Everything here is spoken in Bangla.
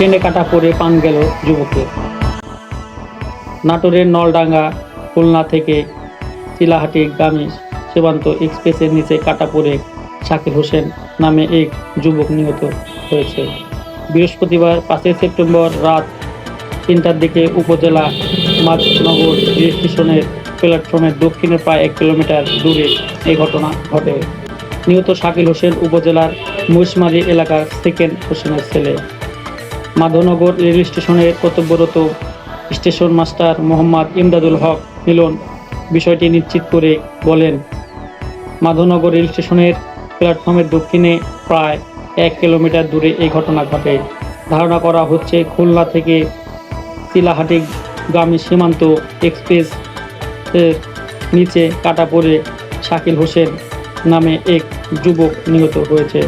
ট্রেনে কাটা পড়ে পান গেল যুবকের নাটোরের নলডাঙ্গা, খুলনা থেকে চিলাহাটি গামী সীমান্ত এক্সপ্রেসের নিচে কাটা পড়ে শাকির হোসেন নামে এক যুবক নিহত হয়েছে। বৃহস্পতিবার পাঁচই সেপ্টেম্বর রাত তিনটার দিকে উপজেলা মাঝনগর রেল স্টেশনের প্ল্যাটফর্মের দক্ষিণে প্রায় এক কিলোমিটার দূরে এই ঘটনা ঘটে। নিহত শাকিল হোসেন উপজেলার মহিষমারি এলাকার সেকেন্ড হোসেনের ছেলে। মাধবনগর রেল স্টেশনের কর্তব্যরত স্টেশন মাস্টার মোহাম্মদ ইমদাদুল হক মিলন বিষয়টি নিশ্চিত করে বলেন মাধবনগর রেল স্টেশনের প্ল্যাটফর্মের দক্ষিণে প্রায় এক কিলোমিটার দূরে এই ঘটনা ঘটে। ধারণা করা হচ্ছে, খুলনা থেকে চিলাহাটি গামী সীমান্ত এক্সপ্রেস নিচে কাটা পড়ে শাকিল হোসেন নামে এক যুবক নিহত হয়েছে।